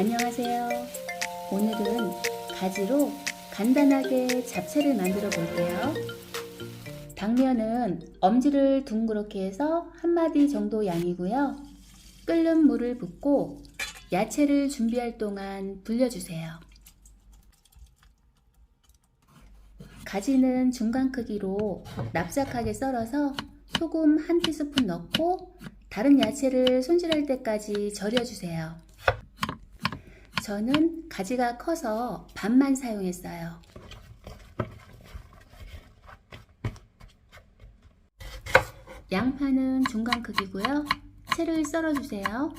안녕하세요. 오늘은 가지로 간단하게 잡채를 만들어 볼게요. 당면은 엄지를 둥그렇게 해서 한 마디 정도 양이고요. 끓는 물을 붓고 야채를 준비할 동안 불려주세요. 가지는 중간 크기로 납작하게 썰어서 소금 한 티스푼 넣고 다른 야채를 손질할 때까지 절여주세요. 저는 가지가 커서 반만 사용했어요. 양파는 중간 크기고요. 채를 썰어주세요.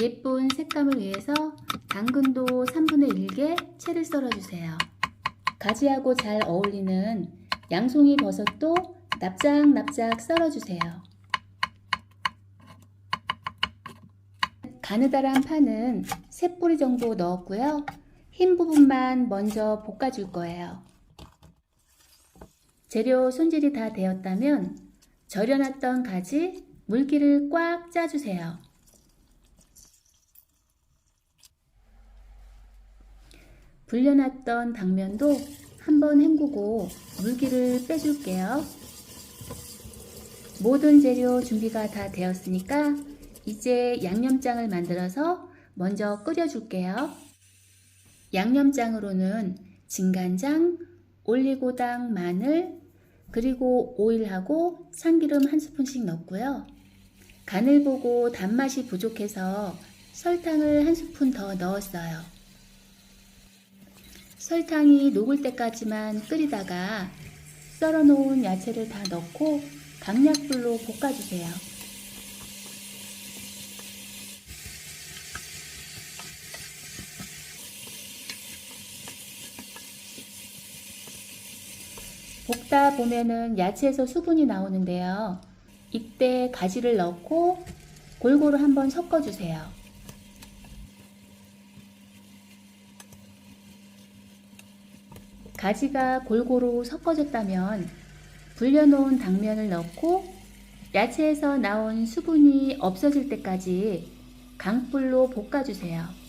예쁜 색감을 위해서 당근도 3분의 1개 채를 썰어주세요. 가지하고 잘 어울리는 양송이 버섯도 납작납작 썰어주세요. 가느다란 파는 3뿌리 정도 넣었고요. 흰 부분만 먼저 볶아줄 거예요. 재료 손질이 다 되었다면 절여놨던 가지 물기를 꽉 짜주세요. 불려놨던 당면도 한번 헹구고 물기를 빼줄게요. 모든 재료 준비가 다 되었으니까 이제 양념장을 만들어서 먼저 끓여줄게요. 양념장으로는 진간장, 올리고당, 마늘, 그리고 오일하고 참기름 한 스푼씩 넣고요. 간을 보고 단맛이 부족해서 설탕을 한 스푼 더 넣었어요. 설탕이 녹을 때까지만 끓이다가 썰어 놓은 야채를 다 넣고 강약불로 볶아주세요. 볶다 보면은 야채에서 수분이 나오는데요. 이때 가지를 넣고 골고루 한번 섞어주세요. 가지가 골고루 섞어졌다면 불려놓은 당면을 넣고 야채에서 나온 수분이 없어질 때까지 강불로 볶아주세요.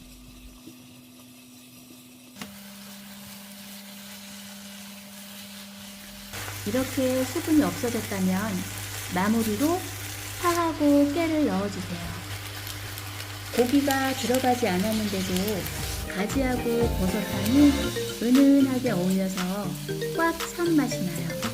이렇게 수분이 없어졌다면 마무리로 파하고 깨를 넣어주세요. 고기가 들어가지 않았는데도 가지하고 버섯향이 은은하게 어울려서 꽉찬 맛이 나요.